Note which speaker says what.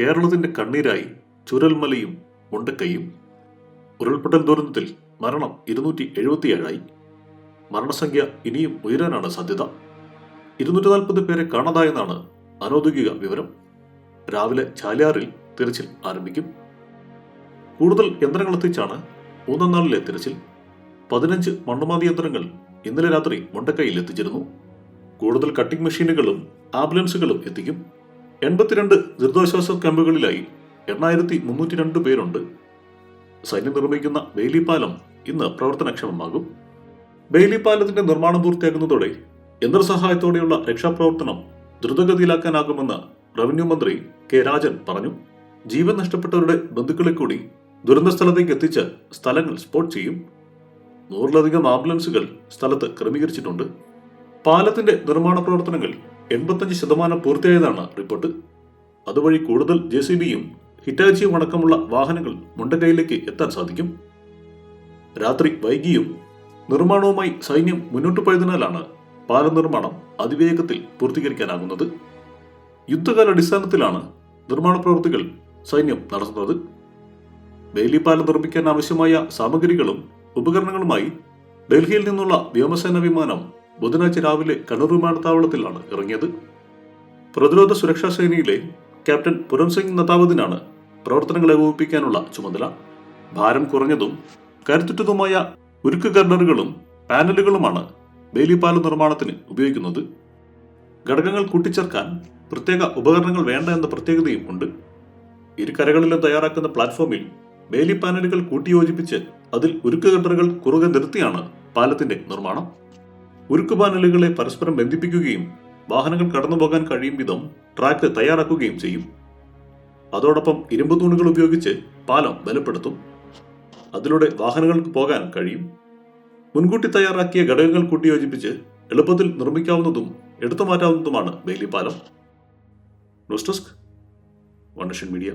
Speaker 1: കേരളത്തിന്റെ കണ്ണീരായി ചുരൽമലയും മുണ്ടക്കൈയും ഉരുൾപൊട്ടൽ ദുരന്തത്തിൽ മരണം ഇരുന്നൂറ്റി എഴുപത്തിയേഴായി. മരണസംഖ്യ ഇനിയും ഉയരാനാണ് സാധ്യത. ഇരുന്നൂറ്റി നാൽപ്പത് പേരെ കാണാതായെന്നാണ് അനൗദ്യോഗിക വിവരം. രാവിലെ ചാലിയാറിൽ തിരച്ചിൽ ആരംഭിക്കും. കൂടുതൽ യന്ത്രങ്ങൾ എത്തിച്ചാണ് മൂന്നാം നാളിലെ തിരച്ചിൽ. പതിനഞ്ച് മണ്ണുമാതി യന്ത്രങ്ങൾ ഇന്നലെ രാത്രി മുണ്ടക്കൈയിൽ എത്തിച്ചിരുന്നു. കൂടുതൽ കട്ടിംഗ് മെഷീനുകളും ആംബുലൻസുകളും എത്തിക്കും. എൺപത്തിരണ്ട് ദുരിതാശ്വാസ ക്യാമ്പുകളിലായി എണ്ണായിരത്തി മുന്നൂറ്റി രണ്ട് പേരുണ്ട്. സൈന്യം നിർമ്മിക്കുന്ന ബെയിലി പാലം ഇന്ന് പ്രവർത്തനക്ഷമമാകും. ബെയിലി പാലത്തിന്റെ നിർമ്മാണം പൂർത്തിയാക്കുന്നതോടെ യന്ത്രസഹായത്തോടെയുള്ള രക്ഷാപ്രവർത്തനം ദ്രുതഗതിയിലാക്കാനാകുമെന്ന് റവന്യൂ മന്ത്രി കെ രാജൻ പറഞ്ഞു. ജീവൻ നഷ്ടപ്പെട്ടവരുടെ ബന്ധുക്കളെ കൂടി ദുരന്ത സ്ഥലത്തേക്ക് എത്തിച്ച് സ്ഥലങ്ങൾ സ്പോട്ട് ചെയ്യും. നൂറിലധികം ആംബുലൻസുകൾ സ്ഥലത്ത് ക്രമീകരിച്ചിട്ടുണ്ട്. പാലത്തിന്റെ നിർമ്മാണ പ്രവർത്തനങ്ങൾ എൺപത്തഞ്ച് ശതമാനം പൂർത്തിയായതാണ് റിപ്പോർട്ട്. അതുവഴി കൂടുതൽ ജെ സി ബിയും ഹിറ്റാച്ചിയും അടക്കമുള്ള വാഹനങ്ങൾ മുണ്ടക്കൈയിലേക്ക് എത്താൻ സാധിക്കും. രാത്രി വൈകിയും നിർമ്മാണവുമായി സൈന്യം മുന്നോട്ട് പോയതിനാലാണ് പാലം നിർമ്മാണം അതിവേഗത്തിൽ പൂർത്തീകരിക്കാനാകുന്നത്. യുദ്ധകാലാടിസ്ഥാനത്തിലാണ് നിർമ്മാണ പ്രവൃത്തികൾ സൈന്യം നടത്തുന്നത്. ബെയിലി പാലം നിർമ്മിക്കാൻ ആവശ്യമായ സാമഗ്രികളും ഉപകരണങ്ങളുമായി ഡൽഹിയിൽ നിന്നുള്ള വ്യോമസേന വിമാനം ബുധനാഴ്ച രാവിലെ കണ്ണൂർ വിമാനത്താവളത്തിലാണ് ഇറങ്ങിയത്. പ്രതിരോധ സുരക്ഷാ സേനയിലെ ക്യാപ്റ്റൻ പുരം സിംഗ് നതാവതിനാണ് പ്രവർത്തനങ്ങൾ ഏകോപിപ്പിക്കാനുള്ള ചുമതല. ഭാരം കുറഞ്ഞതും കരുത്തുറ്റതുമായ ഉരുക്ക് ഗർണറുകളും പാനലുകളുമാണ് ബേലിപ്പാല പാലം നിർമ്മാണത്തിന് ഉപയോഗിക്കുന്നത്. ഘടകങ്ങൾ കൂട്ടിച്ചേർക്കാൻ പ്രത്യേക ഉപകരണങ്ങൾ വേണ്ട എന്ന പ്രത്യേകതയും ഉണ്ട്. ഇരു കരകളിലും തയ്യാറാക്കുന്ന പ്ലാറ്റ്ഫോമിൽ ബേലി പാനലുകൾ കൂട്ടിയോജിപ്പിച്ച് അതിൽ ഉരുക്ക് ഗർഡറുകൾ കുറുകെ നിർത്തിയാണ് പാലത്തിന്റെ നിർമ്മാണം. ഉരുക്ക് പാനലുകളെ പരസ്പരം ബന്ധിപ്പിക്കുകയും വാഹനങ്ങൾ കടന്നുപോകാൻ കഴിയും വിധം ട്രാക്ക് തയ്യാറാക്കുകയും ചെയ്യും. അതോടൊപ്പം ഇരുമ്പ് തൂണുകൾ ഉപയോഗിച്ച് പാലം ബലപ്പെടുത്തും. അതിലൂടെ വാഹനങ്ങൾക്ക് പോകാൻ കഴിയും. മുൻകൂട്ടി തയ്യാറാക്കിയ ഘടകങ്ങൾ കൂട്ടിയോജിപ്പിച്ച് എളുപ്പത്തിൽ നിർമ്മിക്കാവുന്നതും എടുത്തു മാറ്റാവുന്നതുമാണ് ബെയിലി പാലം ന്യൂസ് ഡെസ്ക് വണ്ടർഷൻ മീഡിയ.